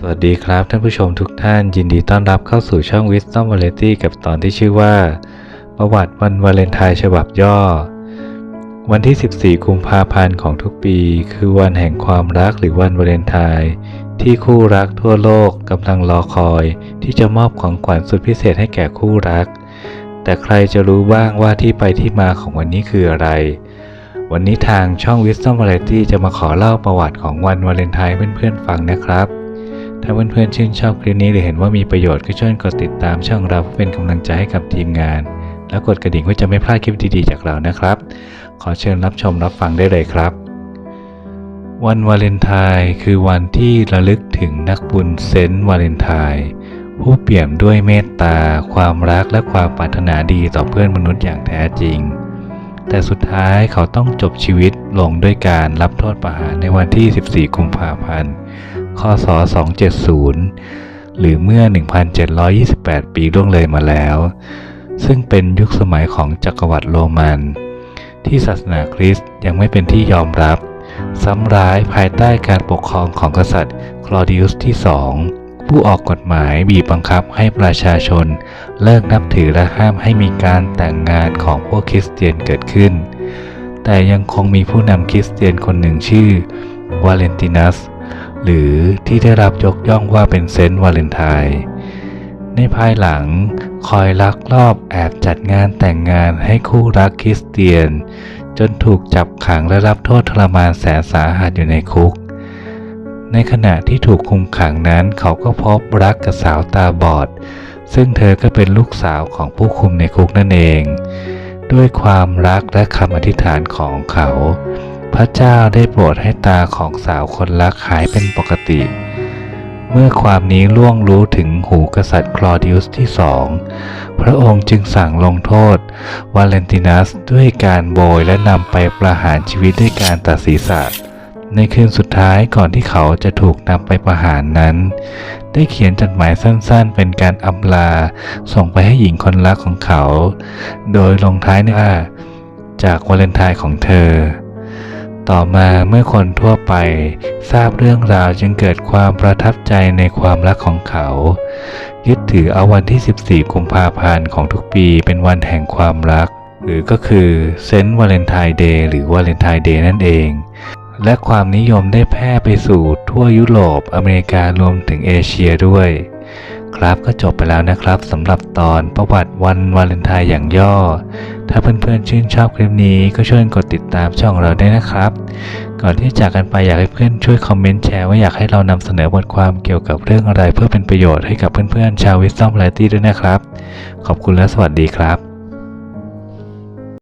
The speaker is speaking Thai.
สวัสดีครับท่านผู้ชมทุกท่านยินดีต้อนรับเข้าสู่ช่อง Wisdom Variety กับตอนที่ชื่อว่า ประวัติวันวาเลนไทน์ฉบับย่อ วันที่ 14 กุมภาพันธ์ของทุกปี คือวันแห่งความรักหรือวันวาเลนไทน์ที่คู่รักทั่วโลกกำลังรอคอย ที่จะมอบของขวัญสุดพิเศษให้แก่คู่รัก แต่ใครจะรู้บ้างว่าที่ไปที่มาของวันนี้คืออะไร วันนี้ทางช่อง Wisdom Variety จะมาขอเล่าประวัติของวันวาเลนไทน์เพื่อนๆฟังนะครับ ถ้าเพื่อนๆชื่นชอบคลิปนี้หรือเห็นว่ามีประโยชน์ก็ช่วยกดติดตามช่องเราเพื่อเป็นกำลังใจให้กับทีมงาน แล้วกดกระดิ่งเพื่อจะไม่พลาดคลิปดีๆจากเรานะครับ ขอเชิญรับชมรับฟังได้เลยครับ วันวาเลนไทน์คือวันที่ระลึกถึงนักบุญเซนต์วาเลนไทน์ผู้เปี่ยมด้วยเมตตา ความรักและความปรารถนาดีต่อเพื่อนมนุษย์อย่างแท้จริง แต่สุดท้ายเขาต้องจบชีวิตลงด้วยการรับโทษประหารในวันที่ 14 กุมภาพันธ์ คศ270 หรือเมื่อ 1,728 ปีล่วงเลยมาแล้ว ซึ่งเป็นยุคสมัยของจักรวรรดิโรมัน ที่ศาสนาคริสต์ยังไม่เป็นที่ยอมรับ ซ้ำร้ายภายใต้การปกครองของกษัตริย์คลอดิอุสที่สองผู้ออกกฎหมายบีบบังคับให้ประชาชน เลิกนับถือและห้ามให้มีการแต่งงานของพวกคริสเตียนเกิดขึ้น แต่ยังคงมีผู้นำคริสเตียนคนหนึ่งชื่อวาเลนตินัส หรือที่ได้รับยกย่องว่าเป็นเซนต์วาเลนไทน์ในภายหลังคอยลักลอบแอบจัดงานแต่งงานให้คู่รักคริสเตียน จนถูกจับขังและรับโทษทรมานแสนสาหัสอยู่ในคุก ในขณะที่ถูกคุมขังนั้นเขาก็พบรักกับสาวตาบอด ซึ่งเธอก็เป็นลูกสาวของผู้คุมในคุกนั่นเอง ด้วยความรักและคำอธิษฐานของเขา พระเจ้าได้โปรดให้ตาของสาวคนรักหายเป็นปกติ เมื่อความนี้ล่วงรู้ถึงหูกษัตริย์คลอดิอุสที่สอง พระองค์จึงสั่งลงโทษวาเลนตินัสด้วยการโบยและนำไปประหารชีวิตด้วยการตัดศีรษะในคืนสุดท้ายก่อนที่เขาจะถูกนำไปประหารนั้น ได้เขียนจดหมายสั้นๆ เป็นการอำลา ส่งไปให้หญิงคนรักของเขา โดยลงท้ายว่า จากวาเลนไทน์ของเธอ ต่อมาเมื่อคนทั่วไป ทราบเรื่องราวจึงเกิดความประทับใจในความรักของเขา ยึดถือเอาวันที่ 14 กุมภาพันธ์ของทุกปีเป็นวันแห่งความรัก หรือก็คือเซนต์วาเลนไทน์เดย์หรือวาเลนไทน์เดย์นั่นเอง และความนิยมได้แพร่ไปสู่ทั่วยุโรปอเมริการวมถึงเอเชียด้วย ครับก็จบไปแล้วนะครับสำหรับตอนประวัติวันวาเลนไทน์อย่างย่อ ถ้าเพื่อนๆชื่นชอบคลิปนี้ก็ช่วยกดติดตามช่องเราได้นะครับ ก่อนที่จากกันไปอยากให้เพื่อนช่วยคอมเมนต์แชร์ว่าอยากให้เรานำเสนอบทความเกี่ยวกับเรื่องอะไรเพื่อเป็นประโยชน์ให้กับเพื่อนๆชาววิสตอมไลตี้ด้วยนะครับ ขอบคุณและสวัสดีครับ